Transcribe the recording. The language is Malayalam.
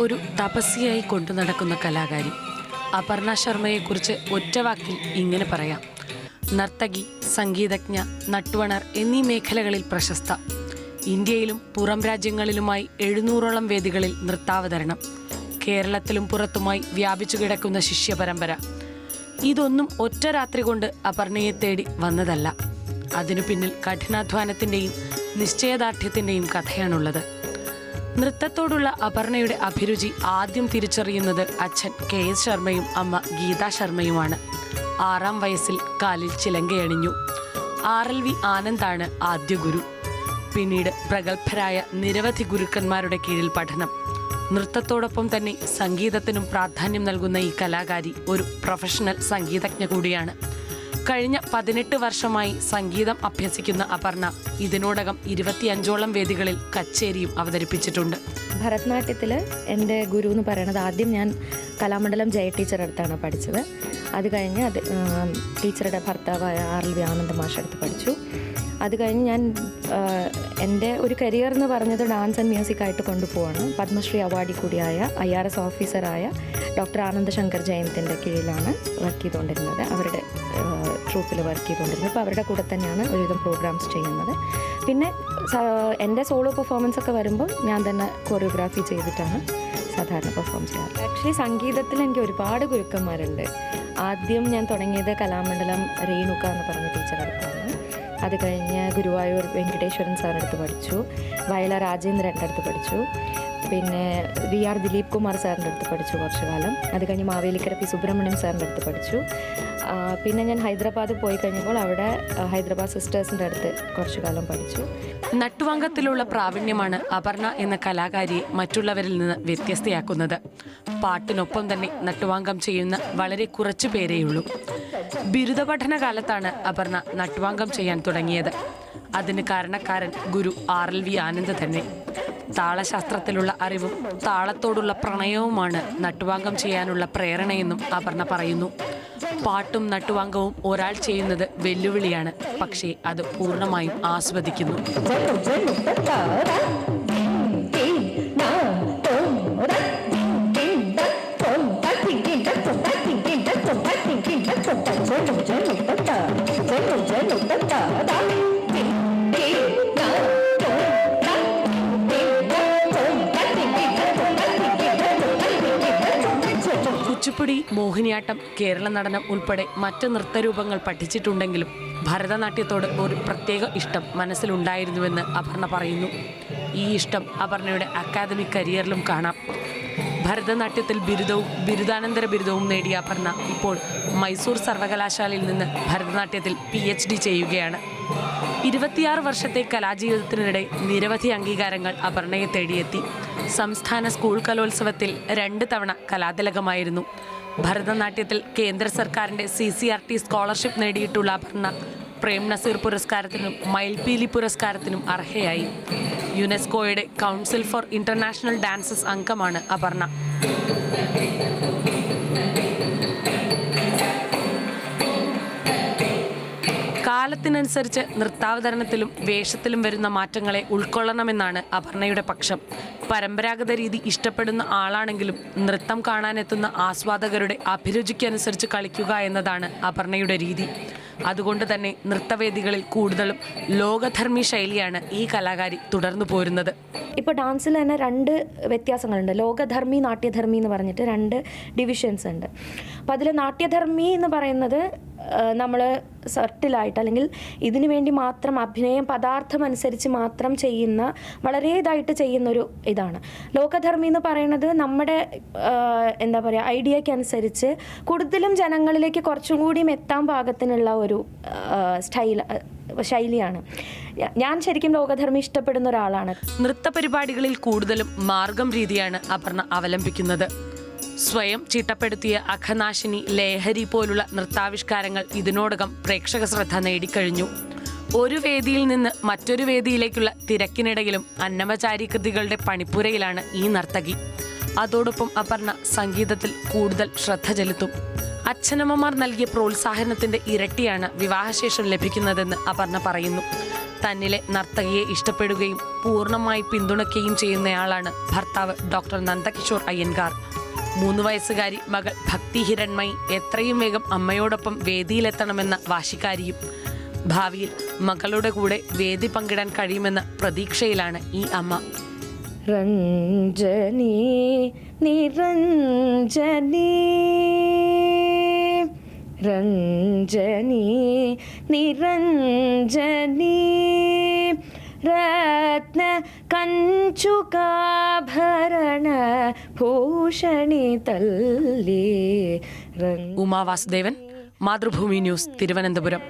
ഒരു തപസ്യയായി കൊണ്ടു നടക്കുന്ന കലാകാരി. അപർണ ശർമ്മയെക്കുറിച്ച് ഒറ്റവാക്കിൽ ഇങ്ങനെ പറയാം. നർത്തകി സംഗീതജ്ഞ നട്ടുവണർ എന്നീ മേഖലകളിൽ പ്രശസ്ത. ഇന്ത്യയിലും പുറം രാജ്യങ്ങളിലുമായി എഴുന്നൂറോളം വേദികളിൽ നൃത്താവതരണം. കേരളത്തിലും പുറത്തുമായി വ്യാപിച്ചു കിടക്കുന്ന ശിഷ്യപരമ്പര. ഇതൊന്നും ഒറ്റ രാത്രി കൊണ്ട് അപർണയെ തേടി വന്നതല്ല. അതിനു പിന്നിൽ കഠിനാധ്വാനത്തിന്റെയും നിശ്ചയദാർഢ്യത്തിന്റെയും കഥയാണുള്ളത്. നൃത്തത്തോടുള്ള അപർണയുടെ അഭിരുചി ആദ്യം തിരിച്ചറിയുന്നത് അച്ഛൻ കെ എസ് ശർമ്മയും അമ്മ ഗീതാ ശർമ്മയുമാണ്. ആറാം വയസ്സിൽ കാലിൽ ചിലങ്കയണിഞ്ഞു ആർ എൽ വി ആനന്ദാണ് ആദ്യ ഗുരു. പിന്നീട് പ്രഗത്ഭരായ നിരവധി ഗുരുക്കന്മാരുടെ കീഴിൽ പഠനം. നൃത്തത്തോടൊപ്പം തന്നെ സംഗീതത്തിനും പ്രാധാന്യം നൽകുന്ന ഈ കലാകാരി ഒരു പ്രൊഫഷണൽ സംഗീതജ്ഞ കൂടിയാണ്. കഴിഞ്ഞ പതിനെട്ട് വർഷമായി സംഗീതം അഭ്യസിക്കുന്ന അപർണ ഇതിനോടകം ഇരുപത്തിയഞ്ചോളം വേദികളിൽ കച്ചേരിയും അവതരിപ്പിച്ചിട്ടുണ്ട്. ഭരതനാട്യത്തിൽ എന്റെ ഗുരു എന്ന് പറയുന്നത് ആദ്യം ഞാൻ കലാമണ്ഡലം ജയ ടീച്ചറുടെ അടുത്താണ് പഠിച്ചത്. അത് കഴിഞ്ഞ് അത് ടീച്ചറുടെ ഭർത്താവായ ആർ എൽ വി ആനന്ദ മാഷടുത്ത് പഠിച്ചു. അത് കഴിഞ്ഞ് ഞാൻ എന്റെ ഒരു കരിയർ എന്ന് പറഞ്ഞത് ഡാൻസ് ആൻഡ് മ്യൂസിക് ആയിട്ട് കൊണ്ടുപോവാണ്. പത്മശ്രീ അവാർഡി കൂടിയായ ഐ ആർ എസ് ഓഫീസറായ ഡോക്ടർ ആനന്ദ ശങ്കർ ജയന്തിന്റെ കീഴിലാണ് വർക്ക് ചെയ്തുകൊണ്ടിരുന്നത്. അവരുടെ ട്രൂപ്പിൽ വർക്ക് ചെയ്തുകൊണ്ടിരുന്നത്. അപ്പോൾ അവരുടെ കൂടെ തന്നെയാണ് ഒരുവിധം പ്രോഗ്രാംസ് ചെയ്യുന്നത്. പിന്നെ എന്റെ സോളോ പെർഫോമൻസ് ഒക്കെ വരുമ്പോൾ ഞാൻ തന്നെ കൊറിയോഗ്രാഫി ചെയ്തിട്ടാണ് സാധാരണ പെർഫോം ചെയ്യാറ്. ആക്ച്വലി സംഗീതത്തിൽ എനിക്ക് ഒരുപാട് ഗുരുക്കന്മാരുണ്ട്. ആദ്യം ഞാൻ തുടങ്ങിയത് കലാമണ്ഡലം രേണുക എന്ന് പറഞ്ഞ ടീച്ചറുടെ അടുത്താണ്. അത് കഴിഞ്ഞ് ഗുരുവായൂർ വെങ്കടേശ്വരൻ സാറിനടുത്ത് പഠിച്ചു. വയല രാജേന്ദ്രന്റെ അടുത്ത് പഠിച്ചു. പിന്നെ വി ആർ ദിലീപ് കുമാർ സാറിന്റെ അടുത്ത് പഠിച്ചു കുറച്ചു കാലം അത് കഴിഞ്ഞ് മാവേലിക്കര പി സുബ്രഹ്മണ്യം സാറിന്റെ അടുത്ത് പഠിച്ചു. പിന്നെ ഞാൻ ഹൈദരാബാദ് പോയി കഴിഞ്ഞപ്പോൾ അവിടെ ഹൈദരാബാദ് സിസ്റ്റേഴ്സിന്റെ അടുത്ത് കുറച്ചു കാലം പഠിച്ചു. നട്ടുവാങ്കത്തിലുള്ള പ്രാവീണ്യമാണ് അപർണ എന്ന കലാകാരിയെ മറ്റുള്ളവരിൽ നിന്ന് വ്യത്യസ്തയാക്കുന്നത്. പാട്ടിനൊപ്പം തന്നെ നട്ടുവാങ്കം ചെയ്യുന്ന വളരെ കുറച്ചു പേരേയുള്ളൂ. ബിരുദ പഠന കാലത്താണ് അപർണ നട്ടുവാങ്കം ചെയ്യാൻ തുടങ്ങിയത് അതിന് കാരണക്കാരൻ Guru R L V Anand തന്നെ താളശാസ്ത്രത്തിലുള്ള അറിവും താളത്തോടുള്ള പ്രണയവുമാണ് നട്ടുവാങ്കം ചെയ്യാനുള്ള പ്രേരണയെന്നും അപർണ പറയുന്നു പാട്ടും നട്ടുവാങ്കവും ഒരാൾ ചെയ്യുന്നത് വെല്ലുവിളിയാണ് പക്ഷേ അത് പൂർണമായും ആസ്വദിക്കുന്നു കുച്ചിപ്പുടി മോഹിനിയാട്ടം കേരള നടനം ഉൾപ്പെടെ മറ്റ് നൃത്തരൂപങ്ങൾ പഠിച്ചിട്ടുണ്ടെങ്കിലും ഭരതനാട്യത്തോട് ഒരു പ്രത്യേക ഇഷ്ടം മനസ്സിലുണ്ടായിരുന്നുവെന്ന് അപർണ പറയുന്നു. ഈ ഇഷ്ടം അപർണയുടെ അക്കാദമിക് കരിയറിലും കാണാം. ഭരതനാട്യത്തിൽ ബിരുദവും ബിരുദാനന്തര ബിരുദവും നേടിയ അപർണ ഇപ്പോൾ മൈസൂർ സർവകലാശാലയിൽ നിന്ന് ഭരതനാട്യത്തിൽ പി എച്ച് ഡി ചെയ്യുകയാണ്. ഇരുപത്തിയാറ് വർഷത്തെ കലാജീവിതത്തിനിടെ നിരവധി അംഗീകാരങ്ങൾ അപർണയെ തേടിയെത്തി. സംസ്ഥാന സ്കൂൾ കലോത്സവത്തിൽ രണ്ട് തവണ കലാതിലകമായിരുന്നു. ഭരതനാട്യത്തിൽ കേന്ദ്ര സർക്കാരിന്റെ C C R T scholarship നേടിയിട്ടുള്ള അപർണ പ്രേം നസീർ പുരസ്കാരത്തിനും മയിൽപീലി പുരസ്കാരത്തിനും അർഹയായി. യുനെസ്കോയുടെ കൗൺസിൽ ഫോർ ഇന്റർനാഷണൽ ഡാൻസസ് അംഗമാണ് അപർണ. കാലത്തിനനുസരിച്ച് നൃത്താവതരണത്തിലും വേഷത്തിലും വരുന്ന മാറ്റങ്ങളെ ഉൾക്കൊള്ളണമെന്നാണ് അപർണയുടെ പക്ഷം. പരമ്പരാഗത രീതി ഇഷ്ടപ്പെടുന്ന ആളാണെങ്കിലും നൃത്തം കാണാനെത്തുന്ന ആസ്വാദകരുടെ അഭിരുചിക്കനുസരിച്ച് കളിക്കുക എന്നതാണ് അപർണയുടെ രീതി. അതുകൊണ്ട് തന്നെ നൃത്തവേദികളിൽ കൂടുതലും ലോകധർമ്മി ശൈലിയാണ് ഈ കലാകാരി തുടർന്നു പോരുന്നത്. ഇപ്പോൾ ഡാൻസിൽ തന്നെ രണ്ട് വ്യത്യാസങ്ങളുണ്ട്. ലോകധർമ്മി നാട്യധർമ്മി എന്ന് പറഞ്ഞിട്ട് രണ്ട് ഡിവിഷൻസ് ഉണ്ട്. അപ്പോൾ അതിൽ നാട്യധർമ്മി എന്ന് പറയുന്നത് നമ്മൾ സർട്ടിലായിട്ട് അല്ലെങ്കിൽ ഇതിനു വേണ്ടി മാത്രം അഭിനയം പദാർത്ഥം അനുസരിച്ച് മാത്രം ചെയ്യുന്ന വളരെ ഇതായിട്ട് ചെയ്യുന്നൊരു ഇതാണ്. ലോകധർമ്മി എന്ന് പറയുന്നത് നമ്മുടെ എന്താ പറയുക ഐഡിയയ്ക്ക് അനുസരിച്ച് കൂടുതലും ജനങ്ങളിലേക്ക് കുറച്ചും കൂടിയും എത്താൻ പാകത്തിനുള്ള ഒരു സ്റ്റൈൽ ശൈലിയാണ്. ഞാൻ ശരിക്കും ലോകധർമ്മി ഇഷ്ടപ്പെടുന്ന ഒരാളാണ്. നൃത്ത പരിപാടികളിൽ കൂടുതലും മാർഗം രീതിയാണ് അപർണ അവലംബിക്കുന്നത്. സ്വയം ചിട്ടപ്പെടുത്തിയ അഖനാശിനി ലേഹരി പോലുള്ള നൃത്താവിഷ്കാരങ്ങൾ ഇതിനോടകം പ്രേക്ഷക ശ്രദ്ധ നേടിക്കഴിഞ്ഞു. ഒരു വേദിയിൽ നിന്ന് മറ്റൊരു വേദിയിലേക്കുള്ള തിരക്കിനിടയിലും അന്നമചാരി കൃതികളുടെ പണിപ്പുരയിലാണ് ഈ നർത്തകി. അതോടൊപ്പം അപർണ സംഗീതത്തിൽ കൂടുതൽ ശ്രദ്ധ ചെലുത്തും. അച്ഛനമ്മമാർ നൽകിയ പ്രോത്സാഹനത്തിന്റെ ഇരട്ടിയാണ് വിവാഹശേഷം ലഭിക്കുന്നതെന്ന് അപർണ പറയുന്നു. തന്നിലെ നർത്തകിയെ ഇഷ്ടപ്പെടുകയും പൂർണമായി പിന്തുണയ്ക്കുകയും ചെയ്യുന്നയാളാണ് ഭർത്താവ് ഡോക്ടർ നന്ദകിഷോർ അയ്യൻകാർ. മൂന്ന് വയസ്സുകാരി മകൾ ഭക്തി ഹിരൺമയി എത്രയും വേഗം അമ്മയോടൊപ്പം വേദിയിലെത്തണമെന്ന വാശിക്കാരിയും. ഭാവിയിൽ മകളുടെ കൂടെ വേദി പങ്കിടാൻ കഴിയുമെന്ന പ്രതീക്ഷയിലാണ് ഈ അമ്മ. രഞ്ജനി നിരഞ്ജനി. രഞ്ജനി നിരഞ്ജനി. രത്ന കഞ്ചുകാഭരണ ഭൂഷണി തല്ലേ ഉമാ വാസുദേവൻ മാതൃഭൂമി ന്യൂസ് തിരുവനന്തപുരം.